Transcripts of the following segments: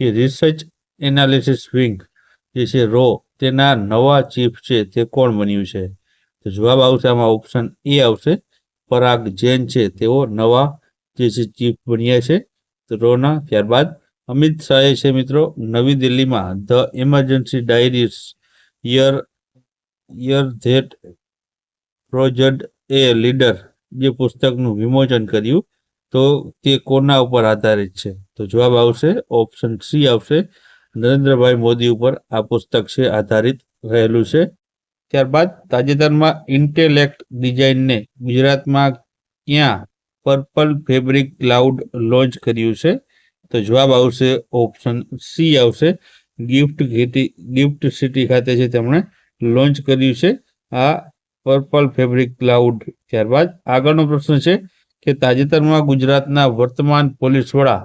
કે research analysis wing જે છે રો, તેના નવા ચીફ છે, તે કોણ બન્યું છે? તો જવાબ આવશે આમાં ઓપ્શન એ આવશે, પરાગ જૈન છે, તેઓ નવા જે છે ચીફ બન્યા છે રોના, ત્યારબાદ અમિત શાહે છે મિત્રો, નવી દિલ્હીમાં the emergency diaries year year that project a leader જે પુસ્તકનું વિમોચન કર્યું, તો તે કોના ઉપર આધારિત છે? તો જવાબ આવશે ઓપ્શન સી આવશે. નરેન્દ્રભાઈ મોદી ઉપર આ પુસ્તક છે, આધારિત રહેલું છે. ત્યારબાદ તાજેતરમાં ઇન્ટેલેક્ટ ડિઝાઇનને ગુજરાતમાં ક્યાં પર્પલ ફેબ્રિક ક્લાઉડ લોન્ચ કર્યું છે? તો જવાબ આવશે ઓપ્શન સી આવશે. ગિફ્ટ સિટી ગિફ્ટ સિટી ખાતે છે તેમણે લોન્ચ કર્યું છે, આ પર્પલ ફેબ્રિક ક્લાઉડ. ત્યારબાદ આગળનો પ્રશ્ન છે કે તાજેતરમાં ગુજરાતના વર્તમાન પોલીસ વડા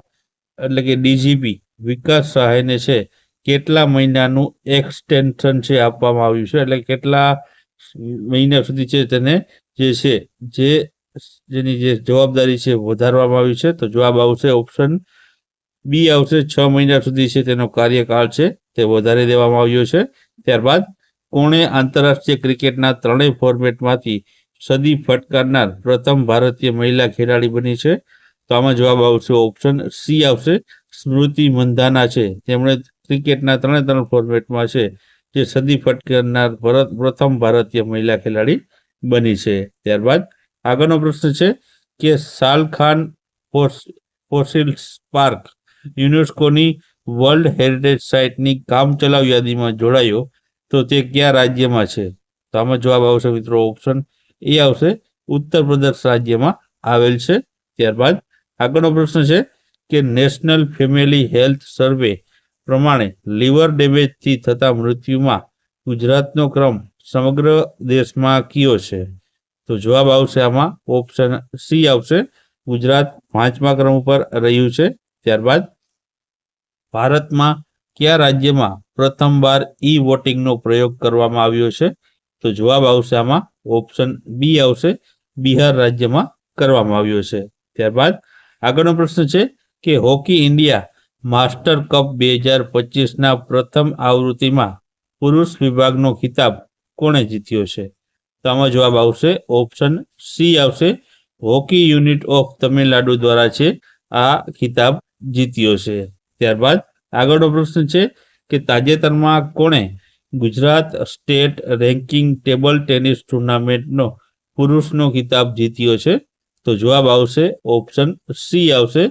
એટલે કે ડીજીપી વિકાસ સહાયને છે, કેટલા મહિનાનું એક્સટેન્શન છે આપવામાં આવ્યું છે? એટલે કેટલા મહિના સુધી છે તેને જે છે, જે જેની જે જવાબદારી છે વધારવામાં આવી છે? તો જવાબ આવશે ઓપ્શન બી આવશે, છ મહિના સુધી છે તેનો કાર્યકાળ છે, તે વધારી દેવામાં આવ્યો છે. ત્યારબાદ કોણે આંતરરાષ્ટ્રીય ક્રિકેટના ત્રણેય ફોર્મેટમાંથી સદી ફટકારનાર પ્રથમ ભારતીય મહિલા ખેલાડી બની છે? તો આમાં જવાબ આવશે ઓપ્શન સી આવશે. સ્મૃતિ મંધાના છે. તેમણે ક્રિકેટના ત્રણે ત્રણ ફોર્મેટમાં છે. જે સદી ફટકારનાર ભરત, પ્રથમ ભારતીય મહિલા ખેલાડી બની છે. ત્યારબાદ આગળનો પ્રશ્ન છે કે સાલખાન ફોસિલ્સ પાર્ક યુનેસ્કોની વર્લ્ડ હેરિટેજ સાઇટની કામચલાઉ યાદીમાં જોડાયો તો તે કયા રાજ્યમાં છે? તો આમાં જવાબ આવશે મિત્રો ઓપ્શન એ આવશે. ઉત્તર પ્રદેશ રાજ્યમાં આવેલ છે. ત્યારબાદ આગળનો પ્રશ્ન છે કે નેશનલ ફેમિલી હેલ્થ સર્વે પ્રમાણે લીવર ડેમેજથી થતા મૃત્યુમાં ગુજરાતનો ક્રમ સમગ્ર દેશમાં કયો છે? તો જવાબ આવશે આમાં ઓપ્શન સી આવશે. ગુજરાત પાંચમા ક્રમ ઉપર રહ્યું છે. ત્યારબાદ ભારતમાં કયા રાજ્યમાં પ્રથમવાર ઈ વોટિંગનો પ્રયોગ કરવામાં આવ્યો છે? તો જવાબ આવશે આમાં ઓપ્શન બી આવશે. બિહાર રાજ્યમાં કરવામાં આવ્યો છે. ત્યારબાદ આગળનો પ્રશ્ન છે કે હોકી ઇન્ડિયા માસ્ટર કપ બે હજાર પચીસના પ્રથમ આવૃત્તિમાં પુરુષ વિભાગનો ખિતાબ કોણે જીત્યો છે? તો આમાં જવાબ આવશે ઓપ્શન સી આવશે. હોકી યુનિટ ઓફ તમિલનાડુ દ્વારા છે આ ખિતાબ જીત્યો છે. ત્યારબાદ આગળનો પ્રશ્ન છે કે તાજેતરમાં કોણે Gujarat state ranking table tennis ટુર્નામેન્ટનો પુરુષનો ખિતાબ જીત્યો છે? તો જવાબ આવશે ઓપ્શન સી આવશે.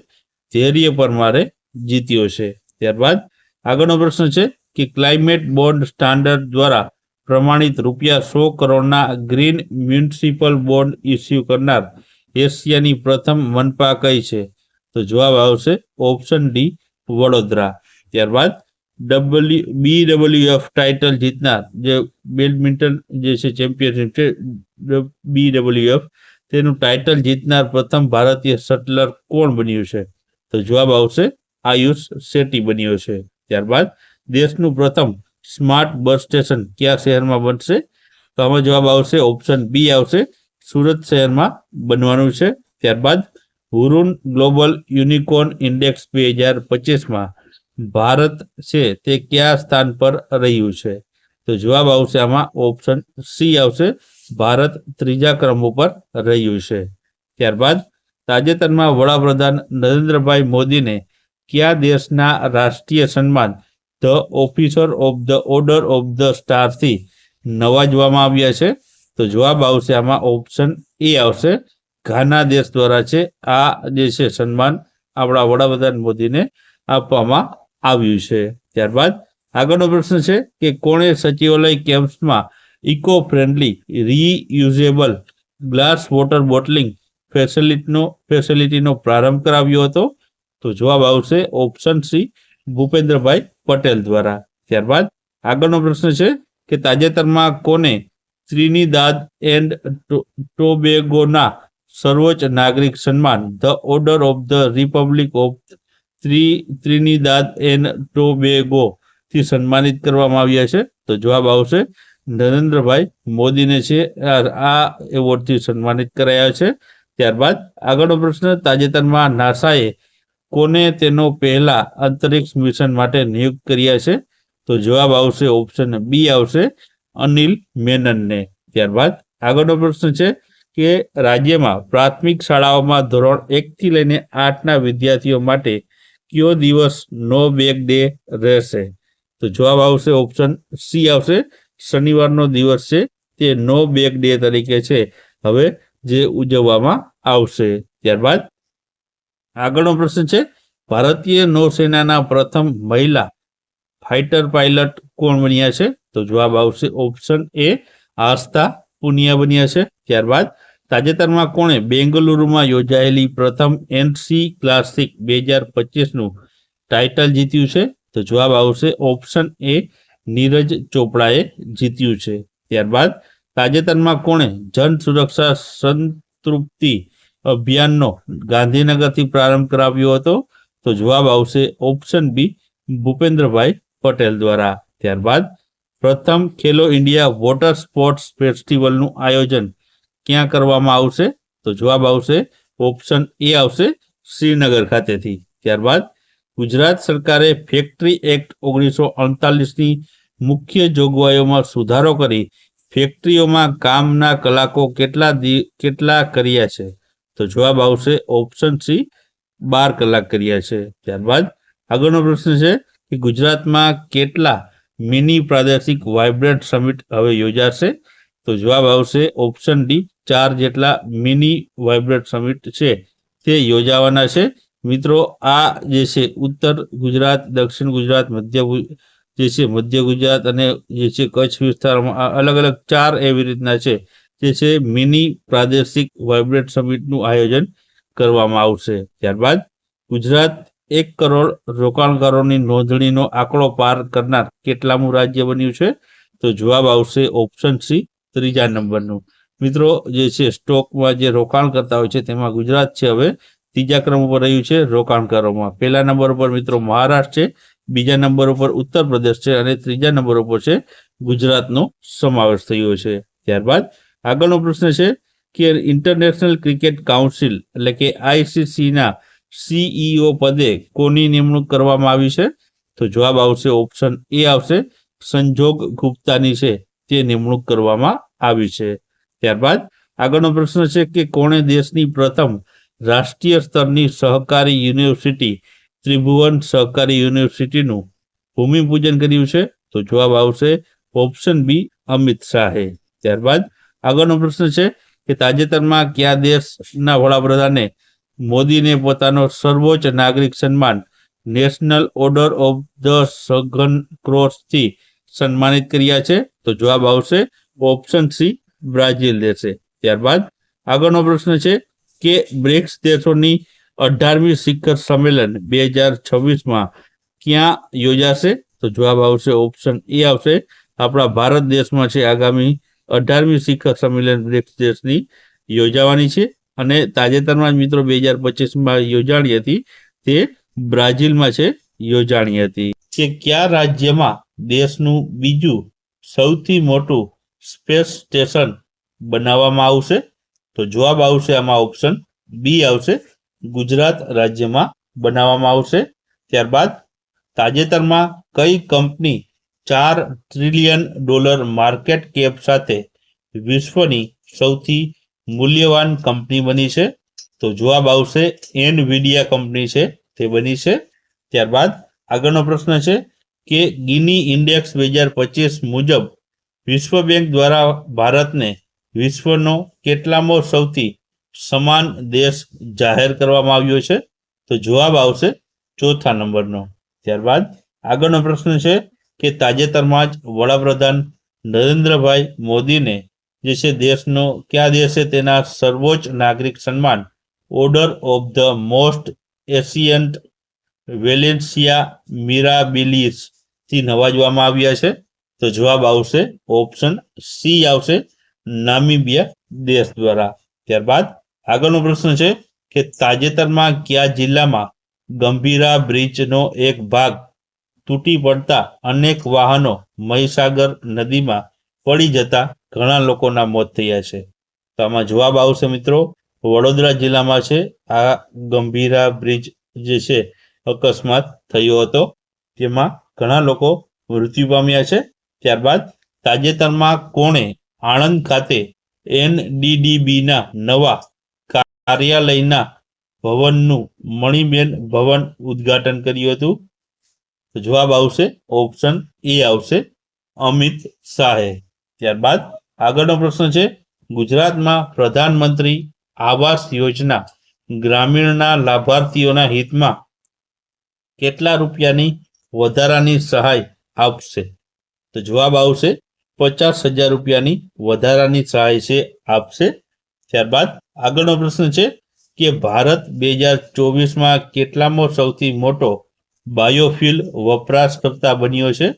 ધૈર્ય પરમારે જીત્યો છે. ત્યારબાદ આગળનો પ્રશ્ન છે કે ક્લાઇમેટ બોન્ડ સ્ટાન્ડર્ડ દ્વારા પ્રમાણિત રૂપિયા સો કરોડના ગ્રીન મ્યુનિસિપલ બોન્ડ ઇસ્યુ કરનાર એશિયાની પ્રથમ મનપા કઈ છે? તો જવાબ આવશે ઓપ્શન ડી વડોદરા. ત્યારબાદ W B W F title જીતનાર જે બેડમિન્ટન જે છે ચેમ્પિયનશિપ છે બી ડબલ્યુ એફ તેનું ટાઇટલ જીતનાર પ્રથમ ભારતીય શટલર કોણ બન્યું છે? તો જવાબ આવશે આયુષ શેટ્ટી બન્યો છે. ત્યારબાદ દેશનું પ્રથમ સ્માર્ટ બસ સ્ટેશન કયા શહેરમાં બનશે? તો આમાં જવાબ આવશે ઓપ્શન બી આવશે. સુરત શહેરમાં બનવાનું છે. ત્યારબાદ હુરુન ગ્લોબલ યુનિકોર્ન ઇન્ડેક્સ બે હજાર પચીસમાં ભારત છે તે કયા સ્થાન પર રહ્યું છે? તો જવાબ આવશે આમાં ઓપ્શન સી આવશે. ભારત ત્રીજા ક્રમ ઉપર રહ્યું છે. ત્યારબાદ તાજેતરમાં વડાપ્રધાન નરેન્દ્રભાઈ મોદીને કયા દેશના રાષ્ટ્રીય સન્માન the officer of the order of the સ્ટારથી નવાજવામાં આવ્યા છે? તો જવાબ આવશે આમાં ઓપ્શન એ આવશે. ઘાના દેશ દ્વારા છે આ જે છે સન્માન આપણા વડાપ્રધાન મોદીને આપવામાં આવ્યું છે. ત્યારબાદ આગળનો પ્રશ્ન છે કે કોણે સચિવાલય કેમ્પ્સમાં eco friendly reusable glass water bottling ફેસિલિટીનો ફેસિલિટીનો પ્રારંભ કરાવ્યો હતો. તો જવાબ આવશે ઓપ્શન સી ભૂપેન્દ્રભાઈ પટેલ દ્વારા. ત્યારબાદ આગળનો પ્રશ્ન છે કે તાજેતરમાં કોને ત્રિનીદાદ એન્ડ ટોબેગોના સર્વોચ્ચ નાગરિક સન્માન, the order of the republic of ત્રી, ત્રિનીદાદ એન્ડ ટોબેગો થી સન્માનિત કરવામાં આવ્યા છે? તો જવાબ આવશે નરેન્દ્રભાઈ મોદીને છે, આ એવોર્ડથી સન્માનિત કરાયા છે. ત્યારબાદ આગળનો પ્રશ્ન, તાજેતરમાં નાસાએ કોને તેનો પહેલા અંતરિક્ષ મિશન માટે નિયુક્ત કર્યા છે? તો જવાબ આવશે, ઓપ્શન બી આવશે, અનિલ મેનનને. ત્યારબાદ આગળનો પ્રશ્ન છે કે રાજ્યમાં પ્રાથમિક શાળાઓમાં ધોરણ એકથી લઈને આઠના વિદ્યાર્થીઓ માટે કયો દિવસ નો બેગ ડે રહેશે? તો જવાબ આવશે, ઓપ્શન સી આવશે. શનિવારનો દિવસ છે, તે નો બેક ડે તરીકે છે. હવે જે ઉજવવામાં આવશે. ત્યારબાદ આગળનો પ્રશ્ન છે, ભારતીય નૌસેનાના પ્રથમ મહિલા ફાઇટર પાયલટ કોણ બન્યા છે? તો જવાબ આવશે ઓપ્શન એ આસ્થા પુનિયા બન્યા છે. ત્યારબાદ તાજેતરમાં કોણે બેંગલુરુમાં યોજાયેલી પ્રથમ એનસી ક્લાસિક બે હજાર પચીસનું ટાઇટલ જીત્યું છે? તો જવાબ આવશે ઓપ્શન એ નીરજ ચોપડાએ જીત્યું છે. ત્યારબાદ તાજેતરમાં કોણે જન સુરક્ષા સંતૃપ્તિ અભિયાનનો ગાંધીનગરથી પ્રારંભ કરાવ્યો હતો? તો જવાબ આવશે ઓપ્શન બી, ભૂપેન્દ્રભાઈ પટેલ દ્વારા. ત્યારબાદ પ્રથમ ખેલો ઇન્ડિયા વોટર સ્પોર્ટ્સ ફેસ્ટિવલનું આયોજન ક્યાં કરવામાં આવશે? તો જવાબ આવશે, ઓપ્શન એ આવશે શ્રીનગર ખાતેથી. ત્યારબાદ ગુજરાત સરકારે ફેક્ટરી એક્ટ ઓગણીસો અડતાલીસની મુખ્ય જોગવાઈઓમાં સુધારો કરી ફેક્ટરીઓમાં કામના કલાકો કેટલા કેટલા કર્યા છે? તો જવાબ આવશે ઓપ્શન સી, બાર કલાક કર્યા છે. ત્યારબાદ આગળનો પ્રશ્ન છે કે ગુજરાતમાં કેટલા મિની પ્રાદેશિક વાઇબ્રન્ટ સમિટ હવે યોજાશે? તો જવાબ આવશે ઓપ્શન ડી, ચાર જેટલા મિની વાઇબ્રન્ટ સમિટ છે તે યોજાવાના છે. મિત્રો, આ જે છે ઉત્તર ગુજરાત, દક્ષિણ ગુજરાત, મધ્ય જે છે મધ્ય ગુજરાત અને જે છે કચ્છ વિસ્તારમાં અલગ અલગ ચાર એવી રીતના છે. જે છે મિની પ્રાદેશિક વાઇબ્રન્ટ સમિટનું આયોજન કરવામાં આવશે. ત્યારબાદ ગુજરાત એક કરોડ રોકાણકારોની નોંધણીનો આંકડો પાર કરનાર કેટલામું રાજ્ય બન્યું છે? તો જવાબ આવશે ઓપ્શન સી, ત્રીજા નંબરનું. મિત્રો, જે છે સ્ટોકમાં જે રોકાણ કરતા હોય છે, તેમાં ગુજરાત છે હવે ત્રીજા ક્રમ ઉપર રહ્યું છે રોકાણકારોમાં પહેલા નંબર ઉપર મિત્રો મહારાષ્ટ્ર છે, બીજા નંબર ઉપર ઉત્તર પ્રદેશ છે અને ત્રીજા નંબર ઉપર છે ગુજરાતનો સમાવેશ થયો છે. ત્યારબાદ આગળનો પ્રશ્ન છે કે ઇન્ટરનેશનલ ક્રિકેટ કાઉન્સિલ એટલે કે આઈસીસીના સીઈઓ પદે કોની નિમણૂક કરવામાં આવી છે? તો જવાબ આવશે ઓપ્શન એ આવશે સંજોગ ગુપ્તાની છે, તે નિમણૂક કરવામાં આવી છે. ત્યારબાદ આગળનો પ્રશ્ન છે કે કોણે દેશની પ્રથમ રાષ્ટ્રીય સ્તરની સહકારી યુનિવર્સિટી ત્રિભુવન સહકારી યુનિવર્સિટીનું ભૂમિપૂજન કર્યું છે. તો જવાબ આવશે ઓપ્શન બી અમિત શાહે. ત્યારબાદ આગળનો પ્રશ્ન છે કે તાજેતરમાં કયા દેશના વડાપ્રધાને મોદીને પોતાનો સર્વોચ્ચ નાગરિક સન્માન નેશનલ ઓર્ડર ઓફ ધ સઘન ક્રોસથી સન્માનિત કર્યા છે? તો જવાબ આવશે ઓપ્શન સી બ્રાઝિલ દેશે. ત્યારબાદ આગળનો પ્રશ્ન છે કે બ્રિક્સ દેશોની અઢારમી શિખર સંમેલન બે હજાર છવ્વીસમાં ક્યાં યોજાશે? તો જવાબ આવશે ઓપ્શન એ આવશે, આપણા ભારત દેશમાં છે આગામી અઢારમી શિખર સંમેલન બ્રિક્સ દેશની યોજાવાની છે. અને તાજેતરમાં જ મિત્રો બે હજાર પચીસમાં યોજાણી હતી, તે બ્રાઝિલમાં છે, યોજાણી હતી. કે કયા રાજ્યમાં દેશનું બીજું સૌથી મોટું સ્પેસ સ્ટેશન બનાવવામાં આવશે? તો જવાબ આવશે આમાં ઓપ્શન બી આવશે. ગુજરાત રાજ્યમાં બનાવવામાં આવશે. ત્યારબાદ તાજેતરમાં કઈ કંપની ચાર ટ્રિલિયન ડોલર માર્કેટ કેપ સાથે વિશ્વની સૌથી મૂલ્યવાન કંપની બની છે? તો જવાબ આવશે એન વિડિયા કંપની છે, તે બની છે. ત્યારબાદ આગળનો પ્રશ્ન છે કે ગિની ઇન્ડેક્સ બે હજાર પચીસ મુજબ વિશ્વ બેંક દ્વારા ભારતને વિશ્વનો કેટલામો સૌથી સમાન દેશ જાહેર કરવામાં આવ્યો છે? તો જવાબ આવશે ચોથા નંબરનો. ત્યારબાદ આગળનો પ્રશ્ન છે કે તાજેતરમાં જ વડાપ્રધાન નરેન્દ્રભાઈ મોદીને જે છે દેશનો કયા દેશે તેના સર્વોચ્ચ નાગરિક સન્માન order of the most ancient Welwitschia મિરાબિલિસથી નવાજવામાં આવ્યા છે? તો જવાબ આવશે ઓપ્શન સી આવશે નામીબિયા દેશ દ્વારા. ત્યારબાદ આગળનો પ્રશ્ન છે કે તાજેતરમાં કયા જિલ્લામાં ગંભીરા બ્રિજનો એક ભાગ તૂટી પડતા અનેક વાહનો મહીસાગર નદીમાં પડી જતા ઘણા લોકોના મોત થયા છે? તો આમાં જવાબ આવશે મિત્રો, વડોદરા જિલ્લામાં છે. આ ગંભીરા બ્રિજ જે છે, અકસ્માત થયો હતો. તેમાં ઘણા લોકો મૃત્યુ પામ્યા છે. ત્યારબાદ તાજેતરમાં કોણે આણંદ ખાતે એનડીડીબીના નવા કાર્યાલયના ભવનનું મણિબેન ભવન ઉદ્ઘાટન કર્યું હતું. તો જવાબ આવશે, ઓપ્શન એ આવશે, અમિત શાહે. ત્યારબાદ આગળનો પ્રશ્ન છે, ગુજરાતમાં પ્રધાનમંત્રી આવાસ યોજના ગ્રામીણના લાભાર્થીઓના હિતમાં કેટલા રૂપિયાની વધારાની સહાય આપશે? તો જવાબ આવશે પચાસ હજાર રૂપિયાની વધારાની સહાય છે, આપશે. ત્યારબાદ આગળનો પ્રશ્ન છે કે ભારત બે હજાર ચોવીસમાં કેટલામો સૌથી મોટો બાયોફ્યુલ વપરાશકર્તા બન્યો છે?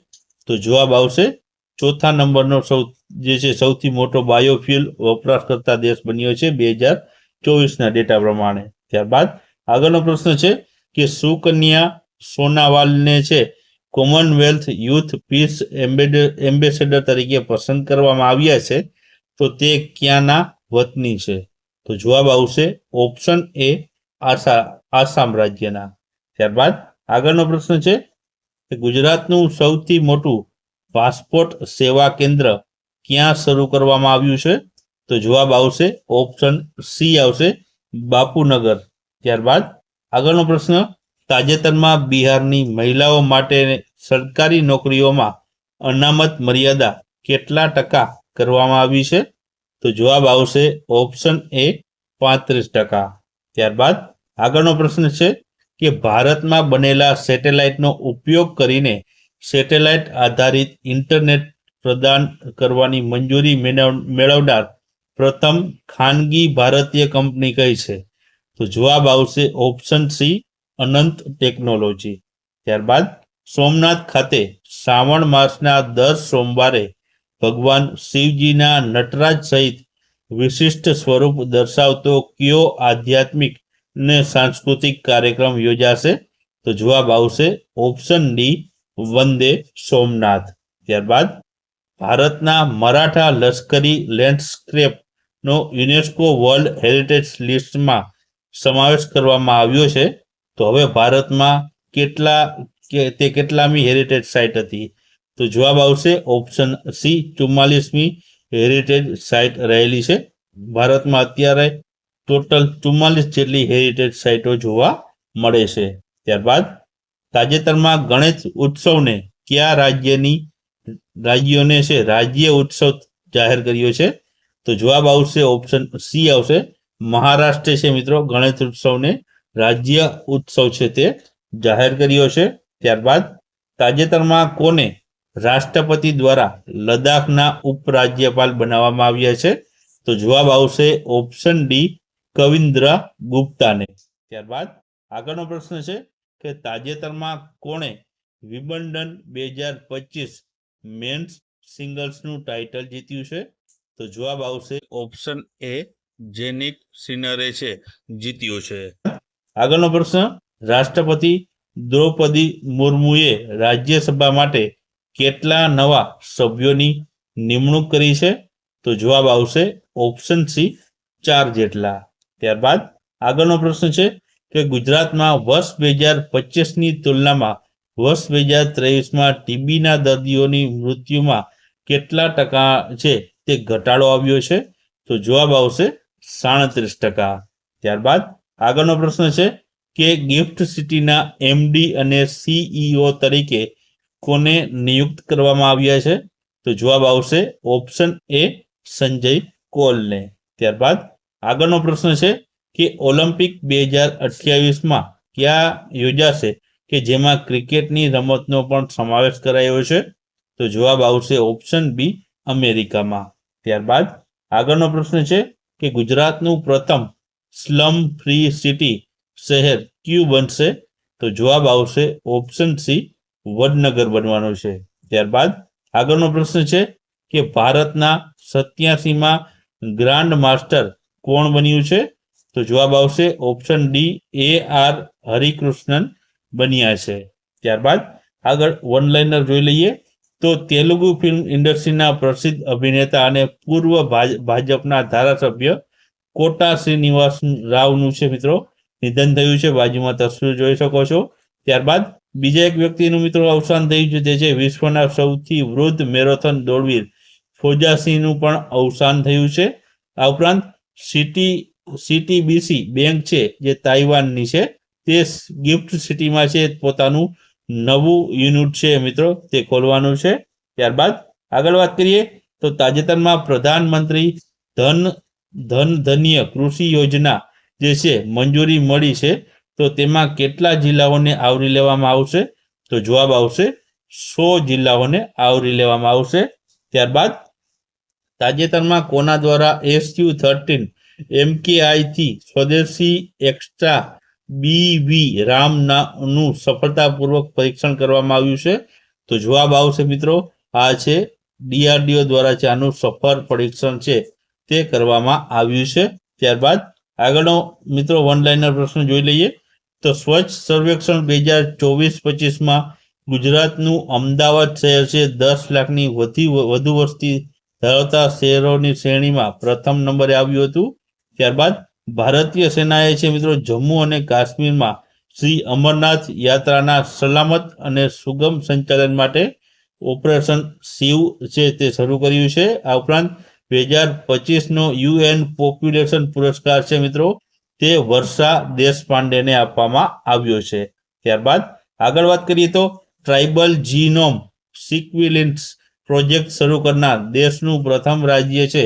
તો જવાબ આવશે, ચોથા નંબરનો સૌ, જે છે સૌથી મોટો બાયોફ્યુલ વપરાશકર્તા દેશ બન્યો છે બે હજાર ચોવીસના ડેટા પ્રમાણે. ત્યારબાદ આગળનો પ્રશ્ન છે કે સુકન્યા સોનાવાલને છે કોમનવેલ્થ યુથ પીસ એમ્બેસેડર તરીકે પસંદ કરવામાં આવ્યા છે. તો તે ક્યાંના વતની છે? તો જવાબ આવશે ઓપ્શન એ આસા આસામ રાજ્યના. ત્યારબાદ આગળનો પ્રશ્ન છે કે ગુજરાતનું સૌથી મોટું પાસપોર્ટ સેવા કેન્દ્ર ક્યાં શરૂ કરવામાં આવ્યું છે? તો જવાબ આવશે ઓપ્શન સી આવશે બાપુનગર. ત્યારબાદ આગળનો પ્રશ્ન તાજેતરમાં બિહારની મહિલાઓ માટે સરકારી નોકરીઓમાં અનામત મર્યાદા કેટલા ટકા કરવામાં આવી છે? તો જવાબ આવશે ઓપ્શન એ પાંત્રીસ ટકા. ત્યારબાદ આગળનો પ્રશ્ન છે કે ભારતમાં બનેલા સેટેલાઇટનો ઉપયોગ કરીને સેટેલાઇટ આધારિત ઇન્ટરનેટ પ્રદાન કરવાની મંજૂરી મેળવ- મેળવનાર પ્રથમ ખાનગી ભારતીય કંપની કઈ છે? તો જવાબ આવશે ઓપ્શન સી અનંત ટેકનોલોજી. ત્યારબાદ સોમનાથ ખાતે શ્રાવણ માસના દર સોમવારે ભગવાન શિવજીના નટરાજ સહિત વિશિષ્ટ સ્વરૂપ દર્શાવતો કયો આધ્યાત્મિક ને સાંસ્કૃતિક કાર્યક્રમ યોજાશે? તો જવાબ આવશે ઓપ્શન ડી, વંદે સોમનાથ. ત્યારબાદ ભારતના મરાઠા લશ્કરી લેન્ડસ્કેપ નો યુનેસ્કો વર્લ્ડ હેરિટેજ લિસ્ટમાં સમાવેશ કરવામાં આવ્યો છે. તો હવે ભારતમાં કેટલા કે તે કેટલામી હેરિટેજ સાઇટ હતી? તો જવાબ આવશે ઓપ્શન સી ચુમ્માલીસમી હેરિટેજ સાઇટ રહેલી છે. ભારતમાં અત્યારે ટોટલ ચુમ્માલીસ જેટલી હેરિટેજ સાઇટો જોવા મળે છે. ત્યારબાદ તાજેતરમાં ગણેશ ઉત્સવને કયા રાજ્યની રાજ્યોને છે, રાજ્ય ઉત્સવ જાહેર કર્યો છે? તો જવાબ આવશે ઓપ્શન સી આવશે. મહારાષ્ટ્ર છે મિત્રો, ગણેશ ઉત્સવને રાજ્ય ઉત્સવ છે તે જાહેર કર્યો છે. ત્યારબાદ તાજેતરમાં કોને રાષ્ટ્રપતિ દ્વારા લદ્દાખના ઉપરાજ્યપાલ બનાવવામાં આવ્યા છે? તો જવાબ આવશે ઓપ્શન ડી, કવિન્દ્ર ગુપ્તાને. ત્યારબાદ આગળનો પ્રશ્ન છે કે તાજેતરમાં કોણે વિબંડન બે હજાર પચીસ મેન્સ સિંગલ્સનું ટાઇટલ જીત્યું છે? તો જવાબ આવશે ઓપ્શન એ, જેનિક સિનરે છે, જીત્યું છે. આગળનો પ્રશ્ન, રાષ્ટ્રપતિ દ્રૌપદી મુર્મુએ રાજ્યસભા માટે કેટલા નવા સભ્યોની નિમણૂક કરી છે? તો જવાબ આવશે ઓપ્શન સી ચાર જેટલા. ત્યારબાદ આગળનો પ્રશ્ન છે કે ગુજરાતમાં વર્ષ બે હજાર પચીસની તુલનામાં વર્ષ બે હજાર ત્રેવીસમાં ટીબીના દર્દીઓની મૃત્યુમાં કેટલા ટકા છે તે ઘટાડો આવ્યો છે? તો જવાબ આવશે સાડત્રીસ ટકા. ત્યારબાદ આગળનો પ્રશ્ન છે કે ગિફ્ટ સિટીના એમડી અને સીઈઓ તરીકે કોને નિયુક્ત કરવામાં આવ્યા છે? તો જવાબ આવશે ઓપ્શન એ સંજય કોલને. ત્યારબાદ આગળનો પ્રશ્ન છે કે ઓલિમ્પિક બે હજાર અઠ્યાવીસમાં ક્યાં યોજાશે? કે જેમાં ક્રિકેટની રમતનો પણ સમાવેશ કરાયો છે? તો જવાબ આવશે ઓપ્શન બી અમેરિકામાં. ત્યારબાદ આગળનો પ્રશ્ન છે કે ગુજરાતનું પ્રથમ સ્લમ ફ્રી સિટી શહેર કયું બનશે? તો જવાબ આવશે ઓપ્શન સી, વડનગર બનવાનો છે. ત્યારબાદ આગળનો પ્રશ્ન છે કે ભારતના સત્યાસીમાં ગ્રાન્ડ માસ્ટર કોણ બન્યું છે? તો જવાબ આવશે option D, A R Harikrishnan બન્યા છે. ત્યારબાદ આગળ વન લાઇનર જોઈ લઈએ. તો તેલુગુ ફિલ્મ ઇન્ડસ્ટ્રીના પ્રસિદ્ધ અભિનેતા અને પૂર્વ ભાજ- ભાજપના ધારાસભ્ય કોટા શ્રીનિવાસ રાવનું છે મિત્રો. નિધન થયું છે. બાજુમાં તસવીર જોઈ શકો છો. ત્યારબાદ બીજા એક વ્યક્તિનું મિત્રો અવસાન થયું છે. તે છે વિશ્વના સૌથી વૃદ્ધ મેરેથોન દોડવીર. ફોજાસિંહનું પણ અવસાન થયું છે. આ ઉપરાંત સિટી, સીટીબીસી બેંક છે જે તાઇવાનની છે. તે ગિફ્ટ સિટીમાં છે. પોતાનું નવું યુનિટ છે મિત્રો. તે ખોલવાનું છે. ત્યારબાદ આગળ વાત કરીએ તો તાજેતરમાં પ્રધાનમંત્રી ધન ધન ધન્ય કૃષિ યોજના જે છે, મંજૂરી મળી છે, તો તેમાં કેટલા જિલ્લાઓને આવરી લેવામાં આવશે? તો જવાબ આવશે, સો જિલ્લાઓને આવરી લેવામાં આવશે. ત્યારબાદ તાજેતરમાં કોના દ્વારા એસયુ થર્ટીન એમકેઆઈથી સ્વદેશી એક્સ્ટ્રા બીવી રામનાનું સફળતાપૂર્વક પરીક્ષણ કરવામાં આવ્યું છે? તો જવાબ આવશે મિત્રો, આ છે ડીઆરડીઓ દ્વારા છે આનું સફળ પરીક્ષણ છે. તે કરવામાં આવ્યું છે. ત્યારબાદ આગળનો મિત્રો વન લાઇનર પ્રશ્ન જોઈ લઈએ. તો સ્વચ્છ સર્વેક્ષણ બે હજાર ચોવીસ પચીસમાં ગુજરાતનું અમદાવાદ શહેર છે. દસ લાખની વધી વધુ વસ્તી ધરાવતા શહેરોની શ્રેણીમાં પ્રથમ નંબરે આવ્યું હતું. ત્યારબાદ ભારતીય સેનાએ છે મિત્રો જમ્મુ અને કાશ્મીરમાં શ્રી અમરનાથ યાત્રાના સલામત અને સુગમ સંચાલન માટે ઓપરેશન શિવ છે તે શરૂ કર્યું છે. આ ઉપરાંત બે હજાર પચીસનો યુએન પોપ્યુલેશન પુરસ્કાર છે મિત્રો. તે વર્ષા દેશપાંડેને આપવામાં આવ્યો છે. ત્યારબાદ આગળ વાત કરીએ તો ટ્રાઇબલ જીનોમ સિક્વિલિન્સ પ્રોજેક્ટ શરૂ કરનાર દેશનું પ્રથમ રાજ્ય છે.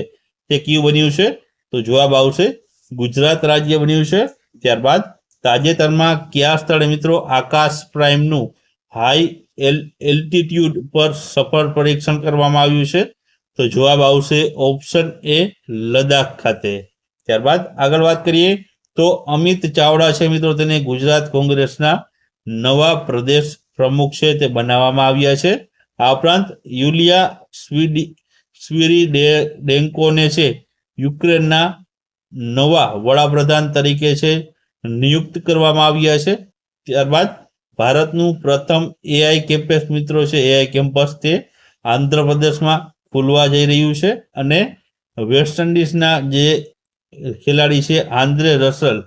તે કયું બન્યું છે? તો જવાબ આવશે ગુજરાત રાજ્ય બન્યું છે. ત્યારબાદ તાજેતરમાં કયા સ્થળે મિત્રો આકાશ પ્રાઇમનું હાઈ એલ એલ્ટિટ્યુડ પર સફળ પરીક્ષણ કરવામાં આવ્યું છે? તો જવાબ આવશે ઓપ્શન એ લદ્દાખ ખાતે. ત્યારબાદ આગળ વાત કરીએ તો અમિત ચાવડા છે મિત્રો, તેને ગુજરાત કોંગ્રેસના નવા પ્રદેશ પ્રમુખ છે તે બનાવવામાં આવ્યા છે. આ ઉપરાંત યુલિયા સ્વીડી, સ્વીરી ડેન્કોને છે યુક્રેનના નવા વડાપ્રધાન તરીકે છે નિયુક્ત કરવામાં આવ્યા છે. ત્યારબાદ ભારતનું પ્રથમ એઆઈ કેમ્પસ મિત્રો છે એઆઈ કેમ્પસ તે આંધ્રપ્રદેશમાં ખુલવા જઈ રહ્યું છે અને વેસ્ટ ઇન્ડિઝના જે ખેલાડી છે આંદ્રે રસલ,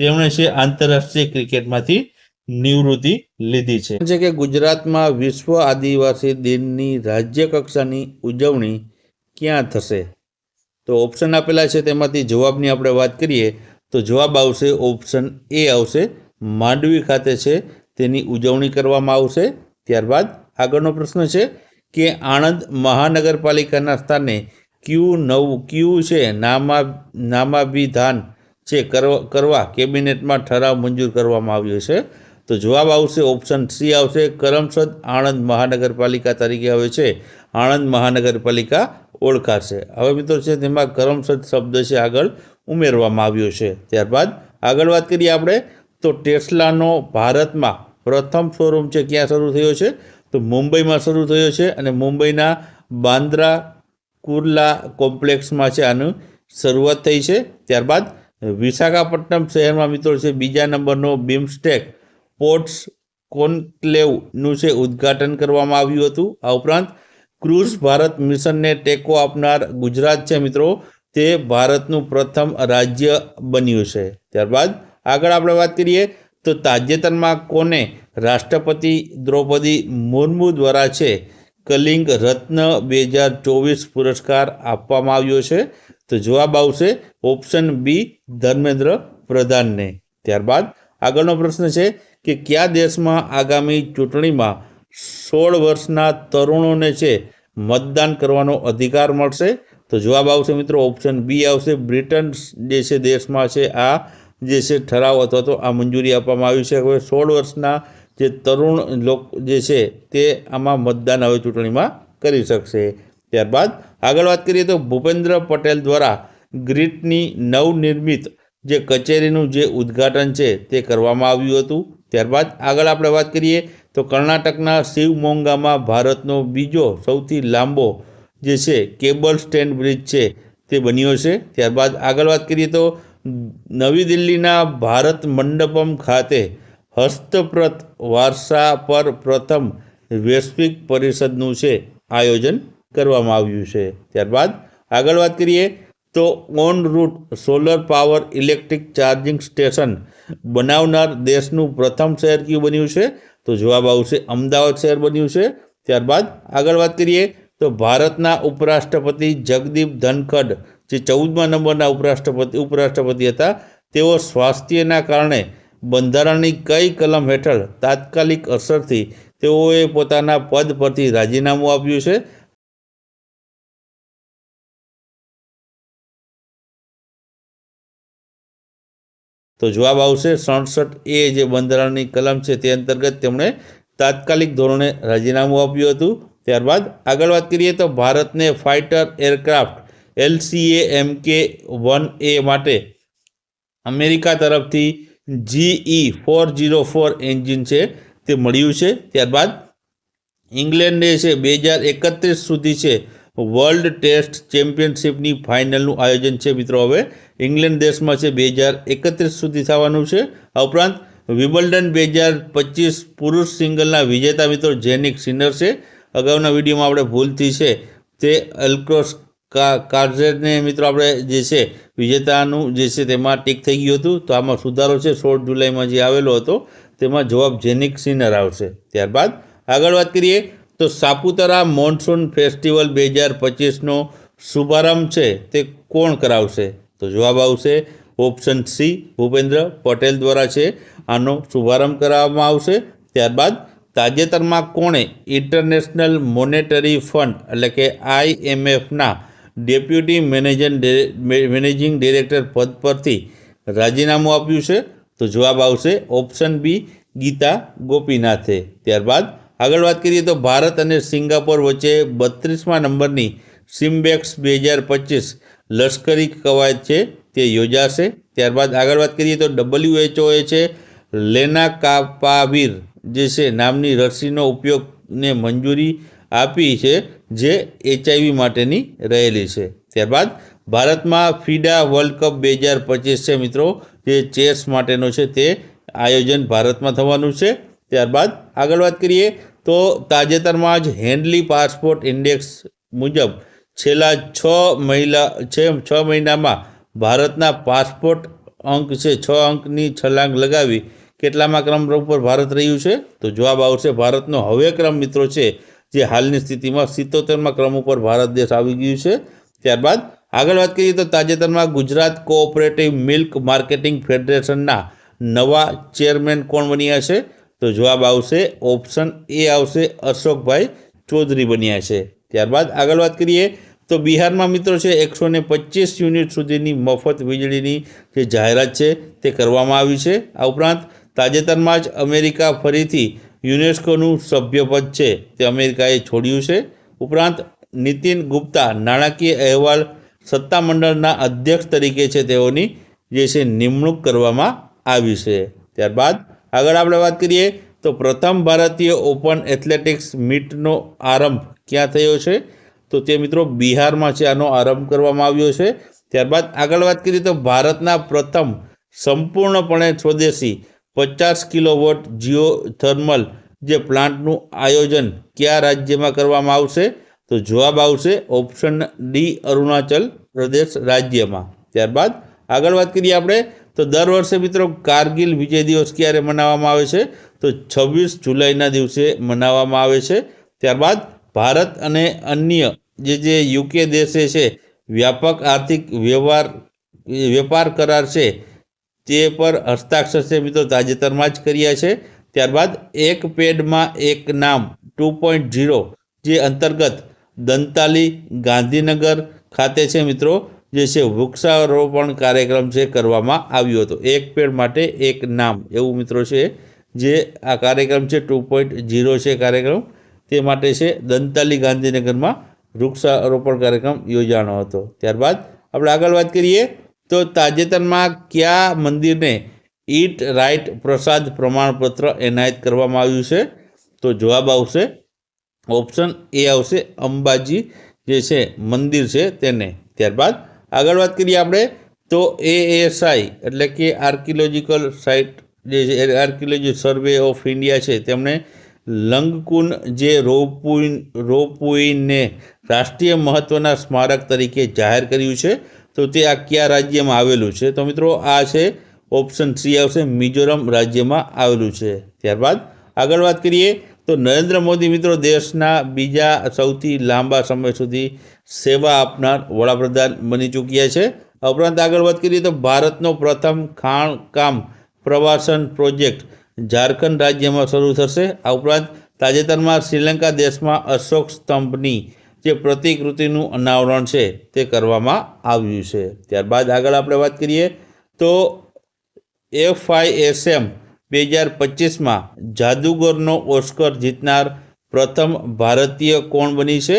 તેમણે છે આંતરરાષ્ટ્રીય ક્રિકેટમાંથી નિવૃત્તિ લીધી છે. છે કે ગુજરાતમાં વિશ્વ આદિવાસી દિનની રાજ્ય કક્ષાની ઉજવણી ક્યાં થશે? તો ઓપ્શન આપેલા છે તેમાંથી જવાબની આપણે વાત કરીએ તો જવાબ આવશે ઓપ્શન એ આવશે. માંડવી ખાતે છે તેની ઉજવણી કરવામાં આવશે. ત્યારબાદ આગળનો પ્રશ્ન છે કે આણંદ મહાનગરપાલિકાના સ્થાને ક્યુ નવું, ક્યુ છે, નામા, નામાભિધાન છે, કરવા કેબિનેટમાં ઠરાવ મંજૂર કરવામાં આવ્યો છે. તો જવાબ આવશે ઓપ્શન સી આવશે, કરમસદ આણંદ મહાનગરપાલિકા તરીકે હવે છે. આણંદ મહાનગરપાલિકા ઓળખાશે. હવે મિત્રો છે તેમાં કરમસદ શબ્દ છે આગળ ઉમેરવામાં આવ્યો છે. ત્યારબાદ આગળ વાત કરીએ આપણે, તો ટેસ્લાનો ભારતમાં પ્રથમ શોરૂમ છે, ક્યાં શરૂ થયો છે? તો મુંબઈમાં શરૂ થયો છે અને મુંબઈના બાંદ્રા કુર્લા કોમ્પ્લેક્સમાં છે આનું શરૂઆત થઈ છે. ત્યારબાદ વિશાખાપટ્ટનમ શહેરમાં મિત્રો છે બીજા નંબરનો બિમસ્ટેક પોર્ટ્સ કોન્ક્લેવનું છે ઉદ્ઘાટન કરવામાં આવ્યું હતું. આ ઉપરાંત ક્રુઝ ભારત મિશનને ટેકો આપનાર ગુજરાત છે મિત્રો, તે ભારતનું પ્રથમ રાજ્ય બન્યું છે. ત્યારબાદ આગળ આપણે વાત કરીએ તો તાજેતરમાં કોને રાષ્ટ્રપતિ દ્રૌપદી મુર્મુ દ્વારા છે કલિંગ રત્ન બે હજાર ચોવીસ પુરસ્કાર આપવામાં આવ્યો છે. તો જવાબ આવશે ઓપ્શન બી, ધર્મેન્દ્ર પ્રધાનને. ત્યારબાદ આગળનો પ્રશ્ન છે કે કયા દેશમાં આગામી ચૂંટણીમાં સોળ વર્ષના તરુણોને છે મતદાન કરવાનો અધિકાર મળશે? તો જવાબ આવશે મિત્રો ઓપ્શન બી આવશે. બ્રિટન જે છે દેશમાં છે, આ જે છે ઠરાવ અથવા તો આ મંજૂરી આપવામાં આવી છે. હવે સોળ વર્ષના જે તરુણ લોક જે છે તે આમાં મતદાન હવે ચૂંટણીમાં કરી શકશે. ત્યારબાદ આગળ વાત કરીએ તો ભૂપેન્દ્ર પટેલ દ્વારા ગ્રીટની નવનિર્મિત જે કચેરીનું જે ઉદ્ઘાટન છે તે કરવામાં આવ્યું હતું. ત્યારબાદ આગળ આપણે વાત કરીએ તો કર્ણાટકના શિવમોંગામાં ભારતનો બીજો સૌથી લાંબો જે છે કેબલ સ્ટેન્ડ બ્રિજ છે તે બન્યો છે. ત્યારબાદ આગળ વાત કરીએ તો નવી દિલ્હીના ભારત મંડપમ ખાતે હસ્તપ્રત વારસા પર પ્રથમ વૈશ્વિક પરિષદનું છે આયોજન કરવામાં આવ્યું છે. ત્યારબાદ આગળ વાત કરીએ તો on route solar power electric charging station બનાવનાર દેશનું પ્રથમ શહેર કયું બન્યું છે? તો જવાબ આવશે અમદાવાદ શહેર બન્યું છે. ત્યારબાદ આગળ વાત કરીએ તો ભારતના ઉપરાષ્ટ્રપતિ જગદીપ ધનખડ, જે ચૌદમા નંબરના ઉપરાષ્ટ્રપતિ ઉપરાષ્ટ્રપતિ હતા, તેઓ સ્વાસ્થ્યના કારણે બંધારણની કઈ કલમ હેઠળ તાત્કાલિક અસરથી તેઓએ પોતાના પદ પરથી રાજીનામું આપ્યું છે? તો જવાબ આવશે સડસઠ એ જે બંધારણની કલમ છે તે અંતર્ગત તેમણે તાત્કાલિક ધોરણે રાજીનામું આપ્યું હતું. ત્યારબાદ આગળ વાત કરીએ તો ભારતને ફાઇટર એરક્રાફ્ટ એલસીએ એમ કે વન એ માટે અમેરિકા તરફથી GE four zero four engine છે, તે મળ્યું છે. ત્યારબાદ ઇંગ્લેન્ડે છે, બે હજાર એકત્રીસ સુધી છે વર્લ્ડ ટેસ્ટ ચેમ્પિયનશિપની ફાઇનલનું આયોજન છે મિત્રો હવે. ઇંગ્લેન્ડ દેશમાં છે, બે હજાર એકત્રીસ સુધી થવાનું છે. આ ઉપરાંત વિબલ્ડન બે હજાર પચીસ પુરુષ સિંગલના વિજેતા મિત્રો જેનિક સિનર છે. અગાઉના વિડીયોમાં આપણે ભૂલથી છે, તે અલ્ક્રોસ કા કાર્ઝેટને મિત્રો આપણે જે છે વિજેતાનું જે છે તેમાં ટીક થઈ ગયું હતું. તો આમાં સુધારો છે. સોળ જુલાઈમાં જે આવેલો હતો, તેમાં જવાબ જેનિક સિનર આવશે. ત્યારબાદ આગળ વાત કરીએ તો સાપુતારા મોન્સૂન ફેસ્ટિવલ બે હજાર પચીસનો શુભારંભ છે. તે કોણ કરાવશે? તો જવાબ આવશે ઓપ્શન સી ભૂપેન્દ્ર પટેલ દ્વારા છે. આનો શુભારંભ કરાવવામાં આવશે. ત્યારબાદ તાજેતરમાં કોણે ઇન્ટરનેશનલ મોનેટરી ફંડ એટલે કે આઈએમએફના ડેપ્યુટી મેનેજર મેનેજિંગ ડિરેક્ટર પદ પરથી રાજીનામું આપ્યું છે, તો જવાબ આવશે ઓપ્શન બી, ગીતા ગોપીનાથે. ત્યારબાદ આગળ વાત કરીએ તો ભારત અને સિંગાપોર વચ્ચે બત્રીસમા નંબરની સિમ્બેક્સ બે હજાર પચીસ લશ્કરી કવાયત છે, તે યોજાશે. ત્યારબાદ આગળ વાત કરીએ તો ડબલ્યુએચઓએ છે, લેના કાપાવીર, જે છે, નામની રસીનો ઉપયોગને મંજૂરી આપી છે, જે એચઆઈવી માટેની રહેલી છે. ત્યારબાદ ભારતમાં ફીડા વર્લ્ડ કપ બે હજાર પચીસ છે મિત્રો. જે ચેસ માટેનો છે તે આયોજન ભારતમાં થવાનું છે. ત્યારબાદ આગળ વાત કરીએ તો તાજેતરમાં જ હેન્ડલી પાસપોર્ટ ઇન્ડેક્સ મુજબ છેલ્લા છ મહિલા, છે, છ મહિનામાં ભારતના પાસપોર્ટ અંક છે, છ અંકની છલાંગ લગાવી કેટલામાં ક્રમ ઉપર ભારત રહ્યું છે? તો જવાબ આવશે ભારતનો હવે ક્રમ મિત્રો છે જે હાલની સ્થિતિમાં સિત્તોતેરમાં ક્રમ ઉપર ભારત દેશ આવી ગયું છે. ત્યારબાદ આગળ વાત કરીએ તો તાજેતરમાં ગુજરાત કોઓપરેટિવ મિલ્ક માર્કેટિંગ ફેડરેશનના નવા ચેરમેન કોણ બન્યા છે? તો જવાબ આવશે, ઓપ્શન એ આવશે, અશોકભાઈ ચૌધરી બન્યા છે. ત્યારબાદ આગળ વાત કરીએ તો બિહારમાં મિત્રો છે, એકસો ને પચીસ યુનિટ સુધીની મફત વીજળીની જે જાહેરાત છે તે કરવામાં આવી છે. આ ઉપરાંત તાજેતરમાં જ અમેરિકા ફરીથી યુનેસ્કોનું સભ્યપદ છે તે અમેરિકાએ છોડ્યું છે. ઉપરાંત નીતિન ગુપ્તા નાણાકીય અહેવાલ સત્તામંડળના અધ્યક્ષ તરીકે છે તેઓની, જે છે નિમણૂક કરવામાં આવી છે. ત્યારબાદ આગળ આપણે વાત કરીએ તો પ્રથમ ભારતીય ઓપન એથ્લેટિક્સ મીટનો આરંભ ક્યાં થયો છે? તો તે મિત્રો બિહારમાં છે, આનો આરંભ કરવામાં આવ્યો છે. ત્યારબાદ આગળ વાત કરીએ તો ભારતના પ્રથમ સંપૂર્ણપણે સ્વદેશી પચાસ કિલોવોટ જીઓ થર્મલ જે પ્લાન્ટનું આયોજન કયા રાજ્યમાં કરવામાં આવશે? તો જવાબ આવશે ઓપ્શન ડી, અરુણાચલ પ્રદેશ રાજ્યમાં. ત્યારબાદ આગળ વાત કરીએ આપણે. તો દર વર્ષે મિત્રો કારગિલ વિજય દિવસ ક્યારે મનાવવામાં આવે છે? તો છવ્વીસ જુલાઈના દિવસે મનાવવામાં આવે છે. ત્યારબાદ ભારત અને અન્ય જે જે યુકે દેશે છે, વ્યાપક આર્થિક વ્યવહાર વેપાર કરાર છે તે પર હસ્તાક્ષર છે મિત્રો તાજેતરમાં જ કર્યા છે. ત્યારબાદ એક પેડમાં એક નામ ટુ પોઈન્ટ ઝીરો જે અંતર્ગત દંતાલી ગાંધીનગર ખાતે છે મિત્રો, જે છે વૃક્ષારોપણ કાર્યક્રમ છે કરવામાં આવ્યો હતો. એક પેડ માટે એક નામ એવું મિત્રો છે જે આ કાર્યક્રમ છે ટુ પોઈન્ટ ઝીરો છે કાર્યક્રમ. તે માટે છે દંતાલી ગાંધીનગરમાં વૃક્ષારોપણ કાર્યક્રમ યોજાણો હતો. ત્યારબાદ આપણે આગળ વાત કરીએ તો તાજેતરમાં કયા મંદિરને ઈટ રાઇટ પ્રસાદ પ્રમાણપત્ર એનાયત કરવામાં આવ્યું છે? તો જવાબ આવશે, ઓપ્શન એ આવશે અંબાજી, જે છે મંદિર છે તેને. ત્યારબાદ આગળ વાત કરીએ આપણે, તો એએસઆઈ એટલે કે આર્કિયોલોજીકલ સાઇટ જે છે, આર્કિયોલોજી સર્વે ઓફ ઇન્ડિયા છે, તેમણે લંગકુન જે રોપુઇન રોપુઇનને રાષ્ટ્રીય મહત્ત્વના સ્મારક તરીકે જાહેર કર્યું છે. તો તો આ કયા રાજ્યમાં આવેલું છે? તો મિત્રો આ છે ઓપ્શન સી આવશે, મિઝોરમ રાજ્યમાં આવેલું છે. ત્યારબાદ આગળ વાત કરીએ તો નરેન્દ્ર મોદી મિત્રો દેશના બીજા સૌથી લાંબા સમય સુધી સેવા આપનાર વડાપ્રધાન બની ચૂક્યા છે. ઉપરાંત આગળ વાત કરીએ તો ભારતનો પ્રથમ ખાણકામ પ્રવાસન પ્રોજેક્ટ ઝારખંડ રાજ્યમાં શરૂ થશે. આ ઉપરાંત તાજેતરમાં શ્રીલંકા દેશમાં અશોક સ્તંભની જે પ્રતિકૃતિનું અનાવરણ છે તે કરવામાં આવ્યું છે. ત્યારબાદ આગળ આપણે વાત કરીએ તો એફઆઈએસએમ બે હજાર પચીસમાં જાદુગરનો ઓસ્કર જીતનાર પ્રથમ ભારતીય કોણ બની છે?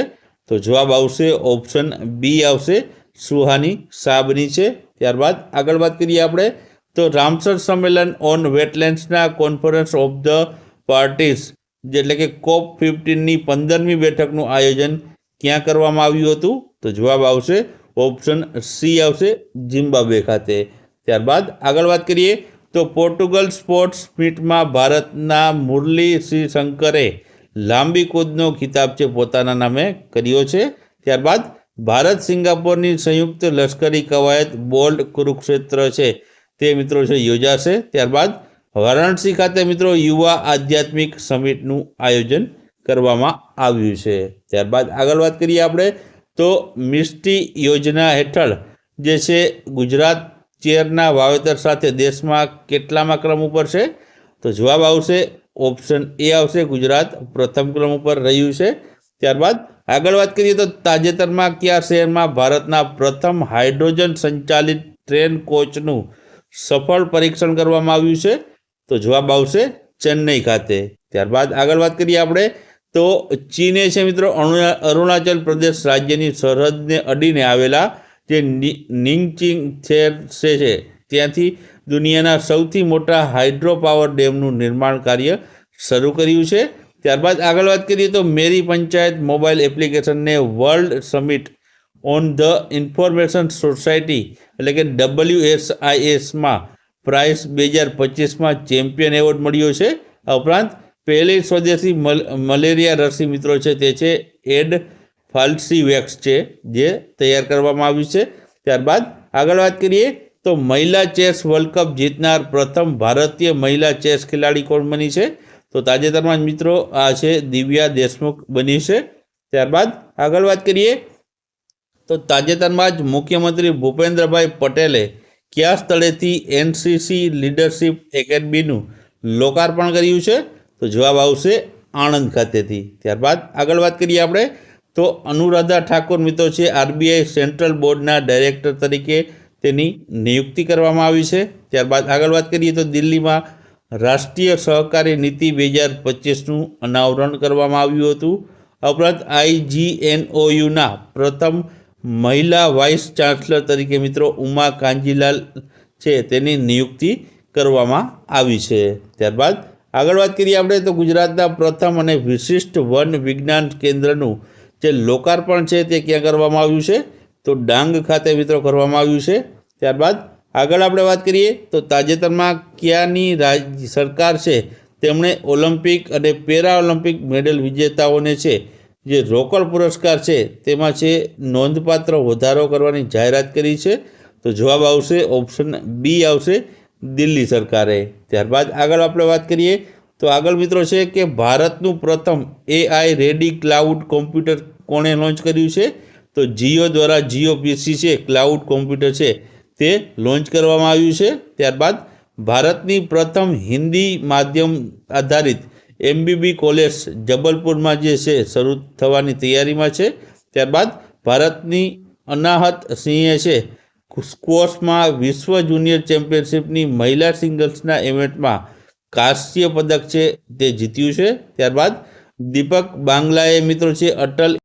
તો જવાબ આવશે ઓપ્શન બી આવશે સુહાની સાબની છે. ત્યારબાદ આગળ વાત કરીએ આપણે તો રામસર સંમેલન ઓન વેટલેન્ડ્સના કોન્ફરન્સ ઓફ ધ પાર્ટીસ એટલે કે કોપ ફિફ્ટીનની પંદરમી બેઠકનું આયોજન ક્યાં કરવામાં આવ્યું હતું? તો જવાબ આવશે ઓપ્શન સી આવશે ઝિમ્બાબ્વે ખાતે. ત્યારબાદ આગળ વાત કરીએ, તો પોર્ટુગલ સ્પોર્ટ્સ મીટમાં ભારતના મુરલી શ્રી શંકરે લાંબી કૂદનો ખિતાબ છે પોતાના નામે કર્યો છે. ત્યારબાદ ભારત સિંગાપોરની સંયુક્ત લશ્કરી કવાયત બોલ્ડ કુરુક્ષેત્ર છે, તે મિત્રો છે, યોજાશે. ત્યારબાદ વારાણસી ખાતે મિત્રો યુવા આધ્યાત્મિક સમિટનું આયોજન કરવામાં આવ્યું છે. ત્યારબાદ આગળ વાત કરીએ આપણે, તો મિષ્ટી યોજના હેઠળ જે છે, ગુજરાત ચેરના વાવેતર સાથે દેશમાં કેટલામાં ક્રમ ઉપર છે? તો જવાબ આવશે, ઓપ્શન એ આવશે, ગુજરાત પ્રથમ ક્રમ ઉપર રહ્યું છે. ત્યારબાદ આગળ વાત કરીએ તો તાજેતરમાં કયા શહેરમાં ભારતના પ્રથમ હાઇડ્રોજન સંચાલિત ટ્રેન કોચનું સફળ પરીક્ષણ કરવામાં આવ્યું છે? તો જવાબ આવશે, ચેન્નઈ ખાતે. ત્યારબાદ આગળ વાત કરીએ આપણે તો ચીને છે મિત્રો અરુણા- અરુણાચલ પ્રદેશ રાજ્યની સરહદને અડીને આવેલા જે નિંગચિંગ છે છે, ત્યાંથી દુનિયાના સૌથી મોટા હાઇડ્રો પાવર ડેમનું નિર્માણ કાર્ય શરૂ કર્યું છે. ત્યારબાદ આગળ વાત કરીએ તો મેરી પંચાયત મોબાઈલ એપ્લિકેશનને world summit on the information society એટલે કે ડબલ્યુ એસ આઈએસમાં પ્રાઇસ બે હજાર પચીસમાં ચેમ્પિયન એવોર્ડ મળ્યો છે. આ ઉપરાંત પહેલી સ્વદેશી મલ, મલેરિયા રસી મિત્રો છે તે છે એડ ફાલ્સીવેક્સ છે, જે તૈયાર કરવામાં આવ્યું છે. ત્યારબાદ આગળ વાત કરીએ તો મહિલા ચેસ વર્લ્ડ કપ જીતનાર પ્રથમ ભારતીય મહિલા ચેસ ખેલાડી કોણ બની છે? તો તાજેતરમાં જ મિત્રો આ છે દિવ્યા દેશમુખ બની છે. ત્યારબાદ આગળ વાત કરીએ તો તાજેતરમાં જ મુખ્યમંત્રી ભૂપેન્દ્રભાઈ પટેલે કયા સ્થળેથી એનસીસી લીડરશિપ એકેડમીનું લોકાર્પણ કર્યું છે? તો જવાબ આવશે આણંદ ખાતેથી. ત્યારબાદ આગળ વાત કરીએ આપણે. તો અનુરાધા ઠાકોર મિત્રો છે, આરબીઆઈ સેન્ટ્રલ બોર્ડના ડાયરેક્ટર તરીકે તેની નિયુક્તિ કરવામાં આવી છે. ત્યારબાદ આગળ વાત કરીએ તો દિલ્હીમાં રાષ્ટ્રીય સહકારી નીતિ બે હજાર પચીસનું અનાવરણ કરવામાં આવ્યું હતું. આ ઉપરાંત આઈજીએનઓયુના પ્રથમ મહિલા વાઇસ ચાન્સલર તરીકે મિત્રો ઉમા કાંજીલાલ છે, તેની નિયુક્તિ કરવામાં આવી છે. ત્યારબાદ આગળ વાત કરીએ આપણે તો ગુજરાતના પ્રથમ અને વિશિષ્ટ વન વિજ્ઞાન કેન્દ્રનું જે લોકાર્પણ છે તે ક્યાં કરવામાં આવ્યું છે? તો ડાંગ ખાતે મિત્રો કરવામાં આવ્યું છે. ત્યારબાદ આગળ આપણે વાત કરીએ તો તાજેતરમાં ક્યાંની રાજ, સરકાર છે? તેમણે ઓલિમ્પિક અને પેરા ઓલિમ્પિક મેડલ વિજેતાઓને છે, જે રોકડ પુરસ્કાર છે, તેમાં છે નોંધપાત્ર વધારો કરવાની જાહેરાત કરી છે. તો જવાબ આવશે, ઓપ્શન બી આવશે દિલ્હી સરકારે. ત્યારબાદ આગળ આપણે વાત કરીએ તો આગળ મિત્રો છે કે ભારતનું પ્રથમ એઆઈ રેડી ક્લાઉડ કોમ્પ્યુટર કોણે લોન્ચ કર્યું છે? તો જીઓ દ્વારા જીઓ પીસી છે ક્લાઉડ કોમ્પ્યુટર છે, તે લોન્ચ કરવામાં આવ્યું છે. ત્યારબાદ ભારતની પ્રથમ હિન્દી માધ્યમ આધારિત એમબીબી કોલેજ જબલપુરમાં જે છે, શરૂ થવાની તૈયારીમાં છે. ત્યારબાદ ભારતની અનાહત સિંહે છે સ્ક્વોશમાં વિશ્વ જુનિયર ચેમ્પિયનશિપની મહિલા સિંગલ્સના ઇવેન્ટમાં કાંસ્ય પદક છે તે જીત્યું છે. ત્યારબાદ દીપક બાંગ્લાએ મિત્રો છે અટલ